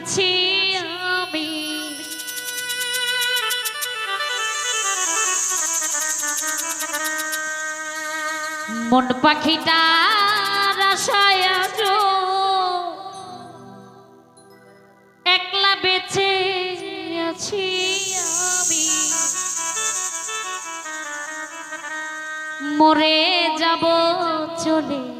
আছি আমি। মন পাখিটার আশায় আজো একলা বেঁচে আছি আমি। মরে যাব চলে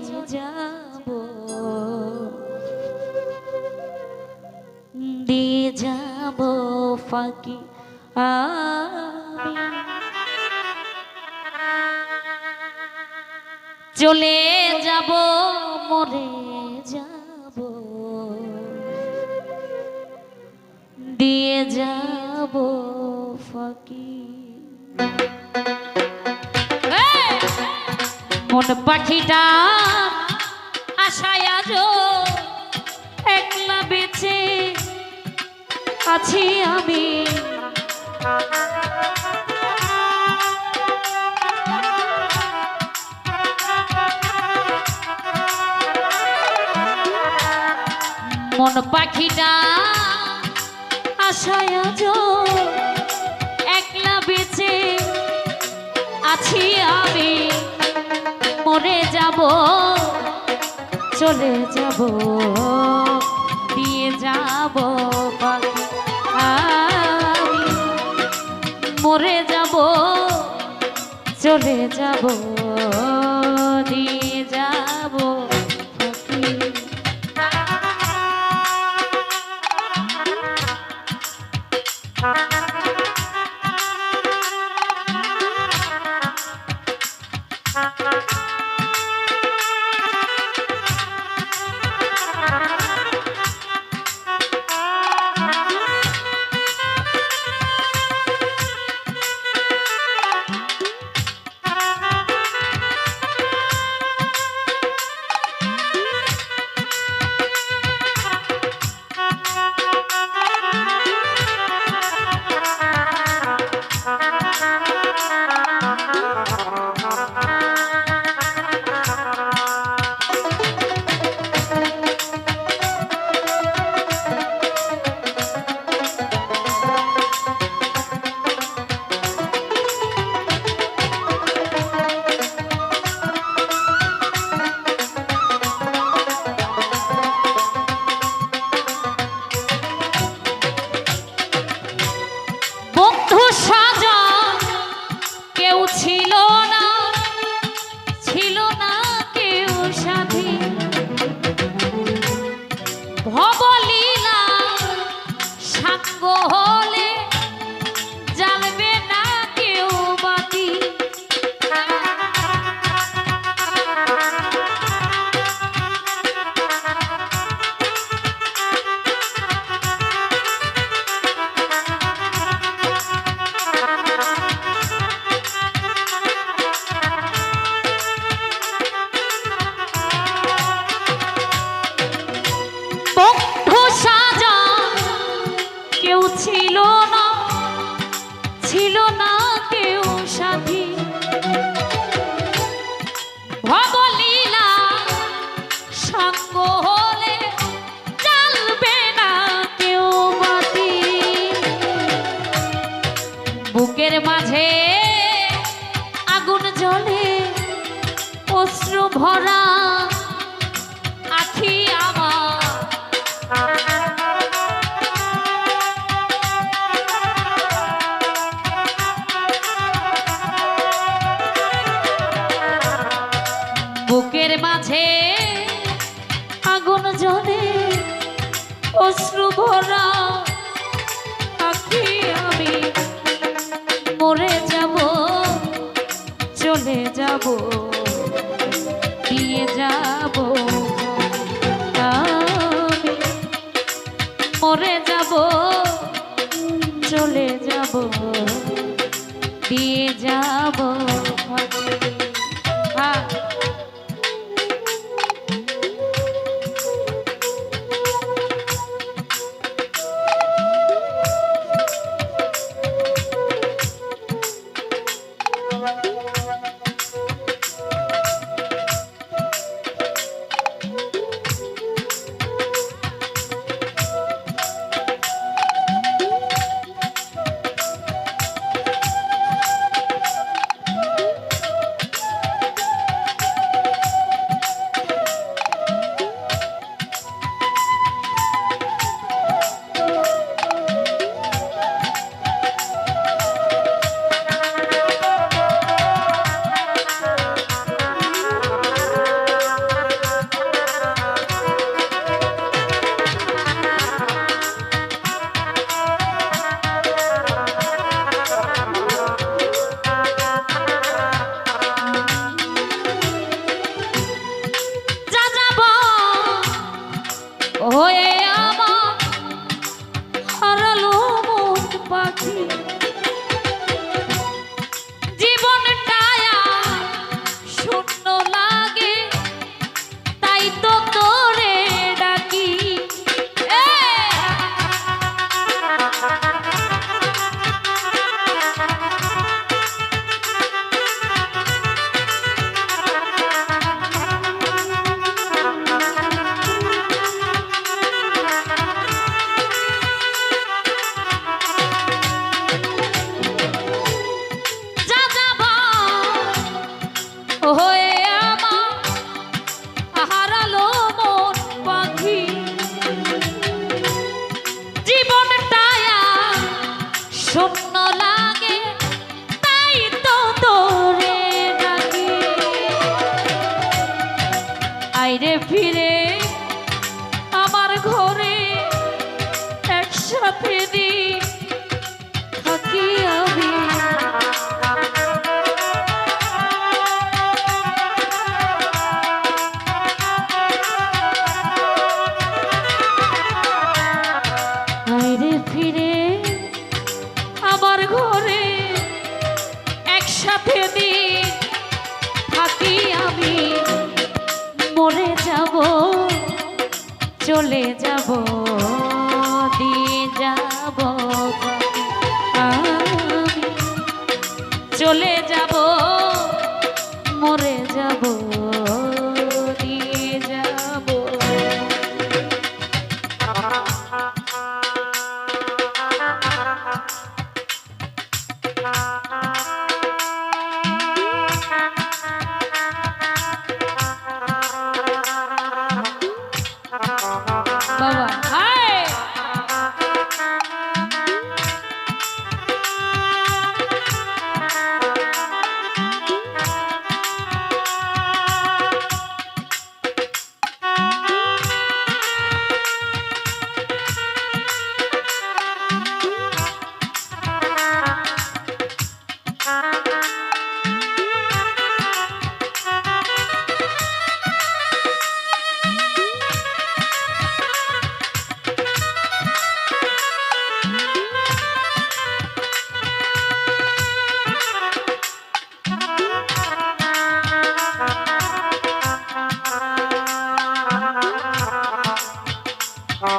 চলে যাব মরে যাব। দিয়ে যাব ফাঁকি! মন পাখিটা আশায় আজ আছি আমি। মন পাখিটা আশায় একলা বেঁচে আছি আমি। মরে যাব, চলে যাব, দিয়ে যাব মরে যাব চলে যাব। সঙ্গ যাব। আমি মরে যাব চলে যাব। দিয়ে যাব ফিরে ফিরে চলে যাব দিয়ে যাব চলে যাব মরে যাব।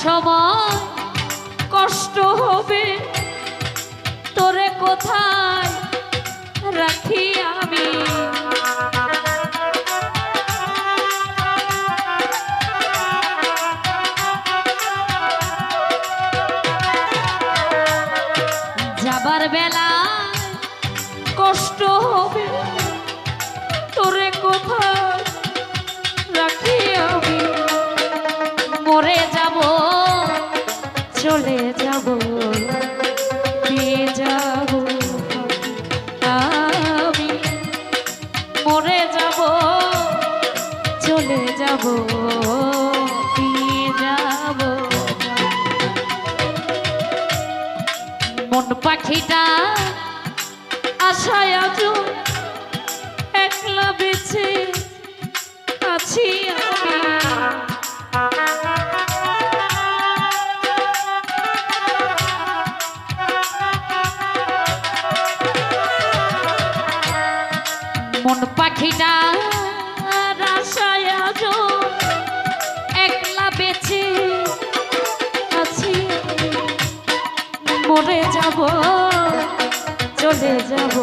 সময় কষ্ট হবে। তোরে কোথায় রাখিয়া মন পাখিটা আশায় আজ একলা বেছে আছি মন পাখিটা হয়ে যাব চলে যাব।